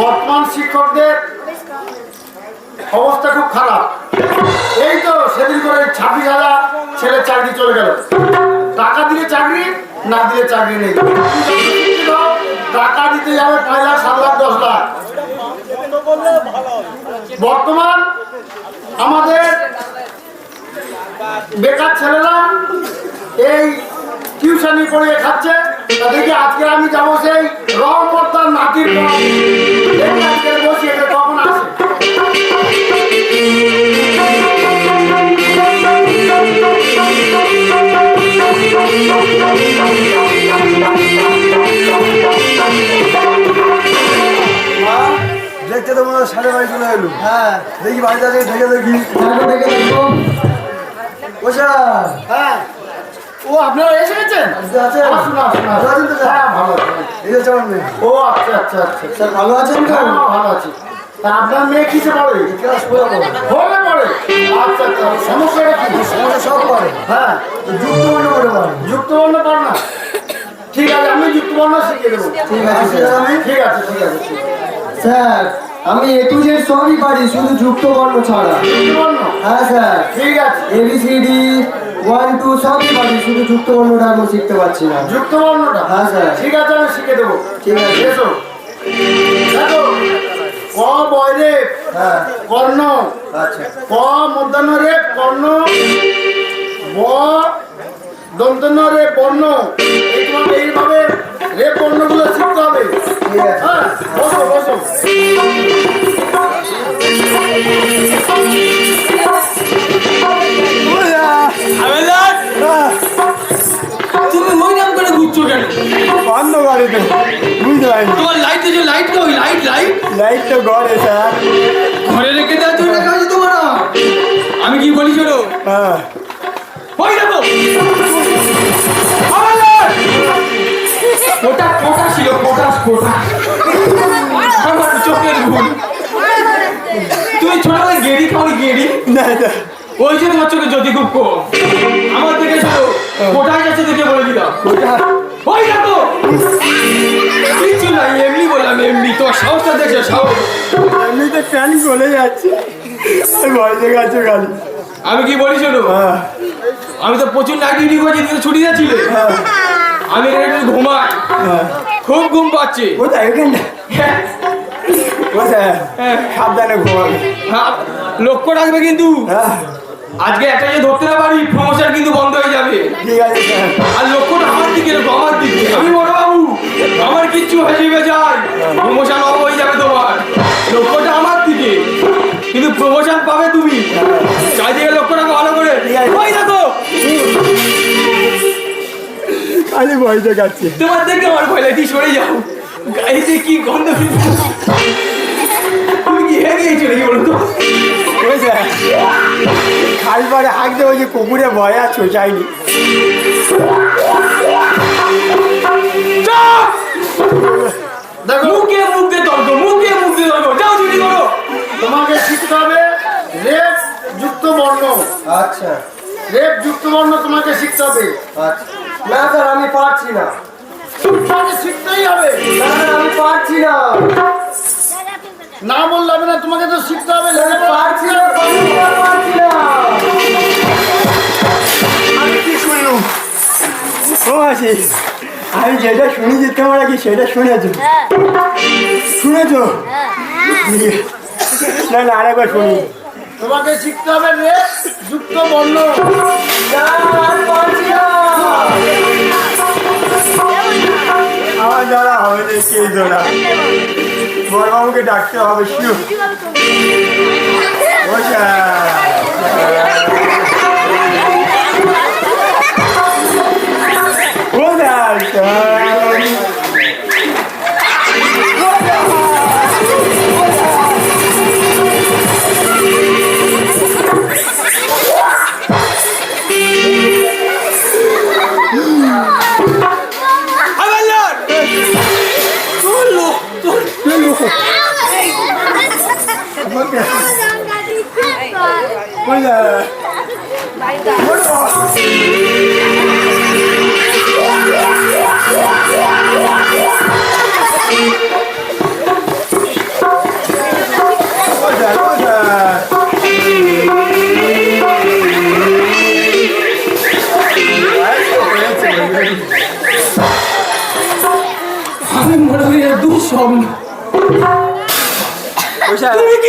বর্তমান শিক্ষকদের অবস্থা খুব খারাপ। এই তো সেদিন করে ছাব্বিশ হাজার ছেলে চাকরি চলে গেল। টাকা দিলে চাকরি, না দিলে চাকরি নেই। টাকা দিতে যাবে পাঁচ লাখ, সাত লাখ, দশ লাখ। বর্তমান আমাদের বেকার ছেলেরা এই টিউশনি পড়িয়ে খাচ্ছে, তাদেরকে আজকে আমি যাব সেই রহমতার নাতির ঘর। দেখি আজকে বসি এটা কখন দেখতে তো মনে হয় সাড়ে বাড়ি চলে এলো। হ্যাঁ। দেখি বাড়িতে দেখে দেখো ওষা হ্যাঁ। ও আপনারা এসে গেছেন? হ্যাঁ। ও আচ্ছা আচ্ছা আচ্ছা। স্যার ভালো আছেন হ্যাঁ, ভালো আছি। আপনার মেয়ে কিসে পড়ে? পড়াবো পড়ে। আচ্ছা আচ্ছা সমস্যাটা কি? সমস্যা সব করে হ্যাঁ। যুক্ত বন্ধ করে পারে যুক্তবর্ণ পড় না? ঠিক আছে আমি যুক্তবর্ণ শিখিয়ে দেবো। ঠিক আছে, ঠিক আছে ঠিক আছে স্যার আমি এ টু জেড সবই পারি শুধু যুক্ত বর্ণ ছাড়া। যুক্তবর্ণ? হ্যাঁ স্যার। ঠিক আছে। এবিসিডি ওয়ান টু সবই পারি শুধু যুক্ত বর্ণটা আমি শিখতে পারছি না। যুক্তবর্ণটা? হ্যাঁ, স্যার। ঠিক আছে আমি শিখে দেবো। ঠিক আছে। এসো। দেখো ক বয়রে হ্যাঁ। কর্ণ। আচ্ছা। ক মধ্যাহ্ন রে কর্ণ। ব দন্তন্য রে বর্ণ। এইভাবে এইভাবে রে বর্ণগুলো শিখতে হবে। হ্যাঁ বসো বসো। লাইট তো ঘরে স্যার ঘরে রেখে দেওয়া তুই রাখা আছে তোমার। আমি কি বলি শোনো? হ্যাঁ। ওই দেখো ওটা কোটা ছিল কোটা কোটা আমার চোখের ভুল তুমি ছোটবেলায় গেড়ি খাও গেড়ি? না না। ওই যে তোমার চোখে যদি খুব কম। আমার থেকে ছোট কোটা যাচ্ছে দেখে বলে দিলাম। ওটা ওই দেখো। কিছু নাই এমনি বললাম এমনি। তোমার সাহসটা দেখছ সাহস? এমনিতে প্যান গলে যাচ্ছে। গেছে গাড়ি আমি কি বলি শোনো? হ্যাঁ। আমি তো প্রচুর নাকি ডিউটি করেছি তুমি ছুটি যাচ্ছিলে। হ্যাঁ। আমি একটু ঘুমাই। হ্যাঁ। খুব ঘুম পাচ্ছে। কোথায়? এখানটা কোথায়? সাবধানে ঘুমাবে। লক্ষ্য রাখবে কিন্তু। হ্যাঁ। আজকে একটা যে ধরতে না পারি প্রমোশন কিন্তু বন্ধ হয়ে যাবে। ঠিক আছে আর লক্ষ্যটা আমার দিকে আমার দিকে আমি বড় বাবু আমার কিচ্ছু হয়ে যাবে যায় প্রমোশন অফ হয়ে যাবে তোমার। লক্ষ্যটা আমার দিকে। কিন্তু প্রমোশন পাবে তুমি। চারিদিকে লক্ষ্য রাখো ভালো করে। ওই দেখো। খালি ভয় দেখাচ্ছে। তোমার দেখে আমার ভয় লাগছে সরে যাও। গাড়িতে কি গন্ধ তুমি কি হেরে গিয়েছো নাকি বলো তো? বুঝলে খাল পাড়ে হাঁকতে ওই যে কুকুরে ভয় আছে চাইনি চুপ! দেখো। মুখে মুখে তর্ক মুখে মুখে তর্ক যাও ছুটি করো তোমাকে শিখতে হবে রেপ যুক্ত বর্ণ। আচ্ছা। রেপ যুক্ত বর্ণ তোমাকে শিখতে হবে। আচ্ছা। না স্যার আমি পারছি না। শিখতেই হবে। না না, আমি পারছি না। না বললে হবে না তোমাকে তো শিখতে হবে। কি ও আছি আমি যেটা শুনেছি তোমরা কি সেটা শুনেছো। শুনেছো? না না আরেকবার শুনি। তোমাকে শিখতে হবে রেপ যুক্ত বর্ণ বড়বাবুকে ডাকতে হবে শিও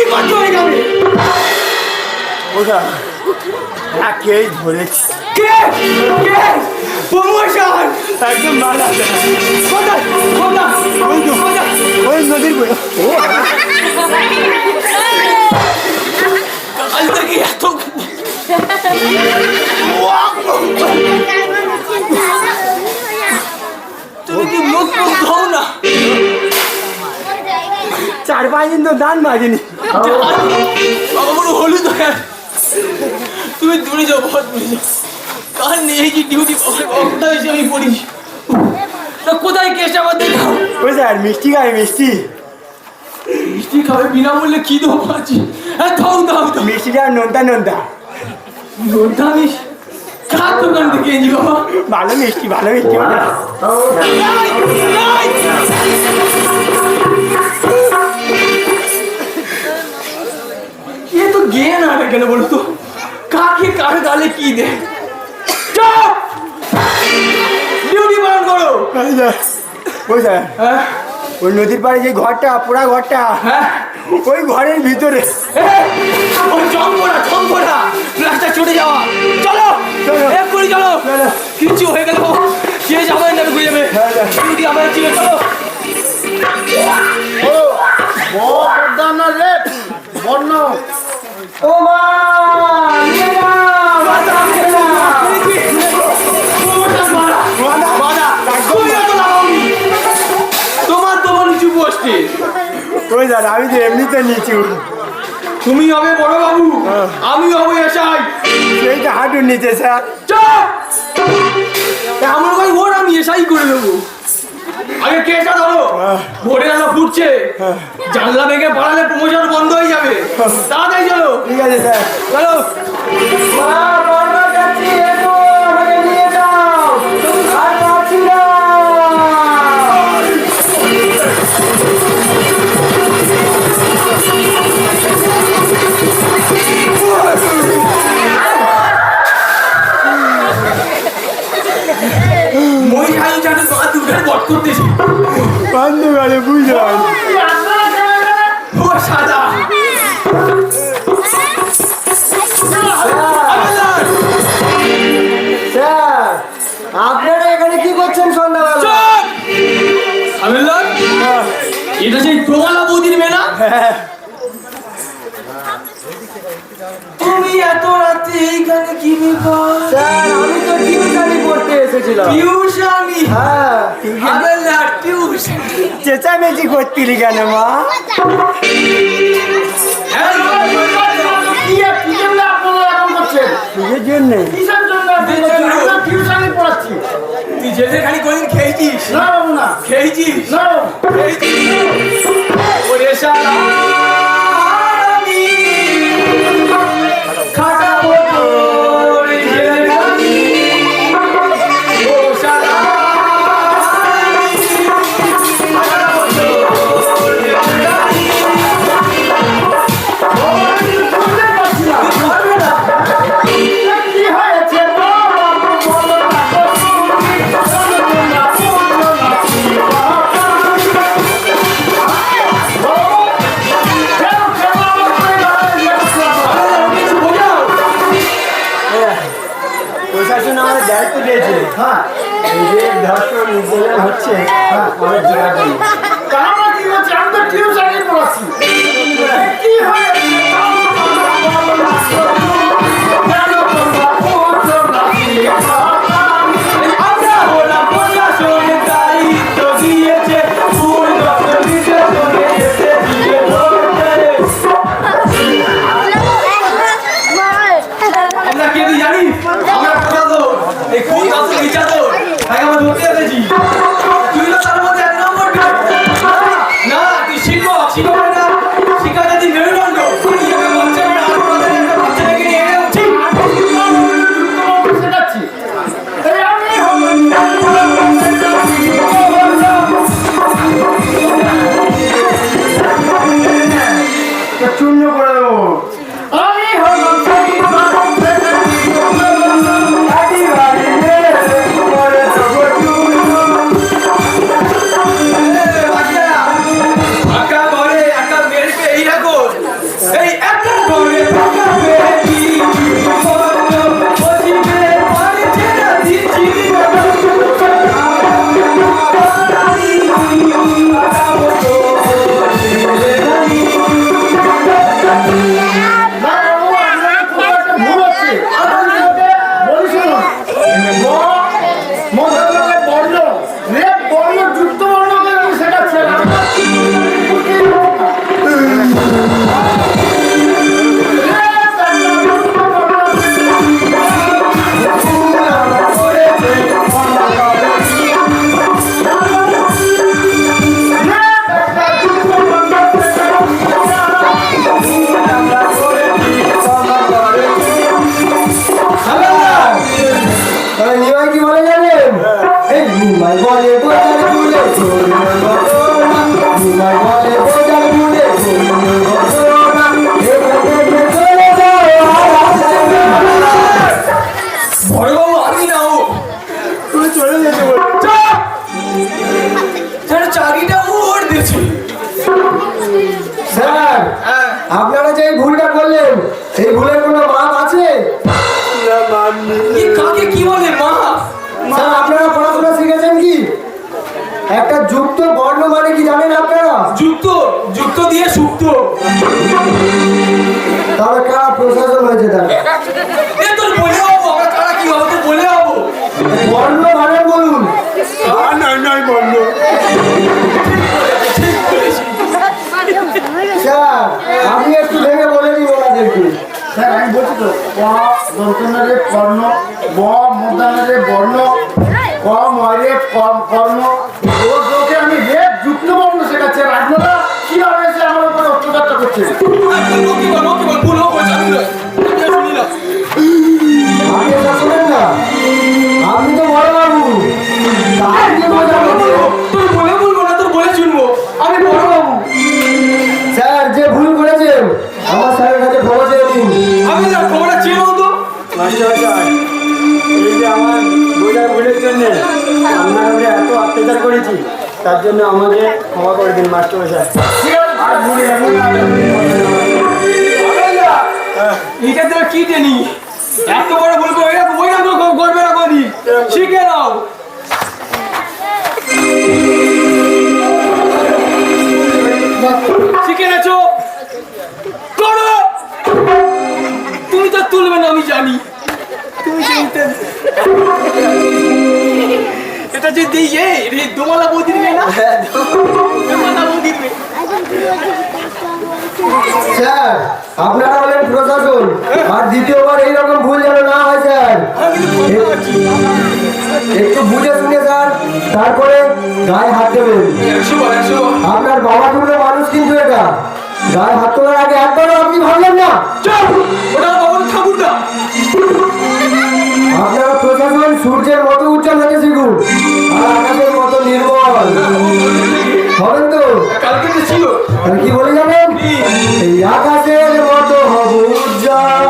ওষা তুমি কি করছ এখানে ওষা একেই ধরেছি কে কে প্রমোশন একদম মালা কোথায় কোথায় ওই তো কোথায় ওই পাঁচ দিন মাগিনি। আমার হলুদ। তুমি দূরে যাও বহুত দূরে যাও। কার নিয়ে কি ডিউটি এসে আমি পড়ি? তা কোথায় কেসটা আমার দেখাও ওই স্যার মিষ্টি খাই মিষ্টি। মিষ্টি খাবে বিনামূল্যে কি দেবো পাচ্ছি হ্যাঁ দাও দাও মিষ্টিটা নোনতা নোনতা। নোনতা আমি কার দোকান থেকে এনেছি বাবা? ভালো মিষ্টি ভালো মিষ্টি এ তো গে না কেন বলো তো? কাকে কার গালে কি দে? চুপ! ডিউটি পালন করো। ওই স্যার ওই হ্যাঁ? ওই নদীর পাড়ে যে ঘরটা পোড়া ঘরটা হ্যাঁ? ওই ঘরের ভিতরে। ওই চম্পরা চম্পরা রাস্তা চটে যাওয়া। চলো চলো। এক করে চলো। কিছু হয়ে গেল কে যাবে না ঘুরে যাবে? হ্যাঁ, হ্যাঁ। ডিউটি আমার চলো। ও বড় না রে। বর্ণ ও মা তোমার তোমার নিচু পোস্টে ওই স্যার আমি তো এমনিতে নিচু তুমি হবে বড় বাবু আমি হব এসাই সেইটা হাঁটুর নিচে স্যার। আমার ভাই ওর আমি এসাই করে দেবো। আগে কেসটা ধরো? ভোরে আলো ফুটছে। জানলা ভেঙে পালালে প্রমোশন বন্ধ হয়ে যাবে। তাড়াতাড়ি চলো। ঠিক আছে স্যার। চলো। করতেছি। বন্ধ করে বুঝলাম সাদা আপনারা এখানে কি করছেন সন্ধ্যাবেলা? এটা সেই প্রমালা বৌদির মেয়ে না হ্যাঁ। তুমি এত রাতে এইখানে কি ব্যাপার আমি তো টিউশনি এসেছিলাম টিউশনি হ্যাঁ টিউশন চেঁচামেচি করতিলি কেন মা? হ্যাঁ নিজের জন্যে? টিউশনই পড়াচ্ছি। তুই জেলে খালি কোনদিন খেয়েছিস? না বাবু না। খেয়েছিস? না খেয়েছিস? ওরে হচ্ছে হ্যাঁ আমরা কি করছি? আমি তো টিউশনই পড়াচ্ছি। কি হয়েছে বাবা? বলো না গো তুমি, কেন বুঝো না আপনারা যে ভুলটা করলেন এই ভুলের কোনো মাপ আছে? কাকে কি বলে মা স্যার আপনারা পড়াশোনা শিখেছেন কি? একটা যুক্ত বর্ণ মানে কি জানেন আপনারা? যুক্ত যুক্ত দিয়ে সুক্ত। তাহলে কারা প্রশাসন হয়েছে তাহলে? বলে হব আমরা কারা কি হবে? বলে হব। বর্ণ মানে বলুন। স্যার তো ক দন্তনারে কর্ণ, ব মধ্যাহ্নরে বর্ণ, ক মরে কম কর্ণ। আমি রেপ, যুক্ত বর্ণ শেখাচ্ছে। আপনারা কি হয়েছে আমার উপরে অত্যাচারটা করছে? জন্য আমাকে ক্ষমা করে দিন যাব না এটা তোরা কি জানি এত বড় করে এরকম ওই রকম করবে না। কোনদিন শিখে নাও। দিয়ে রে দোমালা বৌদির মেয়ে না? দোমালা বৌদির মেয়ে। স্যার আপনারা হলেন প্রশাসন আর দ্বিতীয়বার এইরকম ভুল যেন না হয় স্যার। একটু বুঝে শুনে স্যার তারপরে গায়ে হাত দেবেন। আপনার বাবা তুলে মানুষ কিন্তু এটা। গায়ে হাত তোলার আগে একবারও আপনি ভাবলেন না? ওটা বাবার ঠাকুর না আপনারা প্রশাসন সূর্যের মতো তাহলে কি বলে যাবেন? এই আকাশের মতো হব উজ্জ্বল।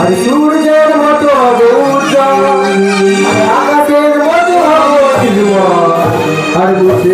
আর সূর্যের মতো হব উজ্জ্বল। আকাশের মতো হব আর বুঝে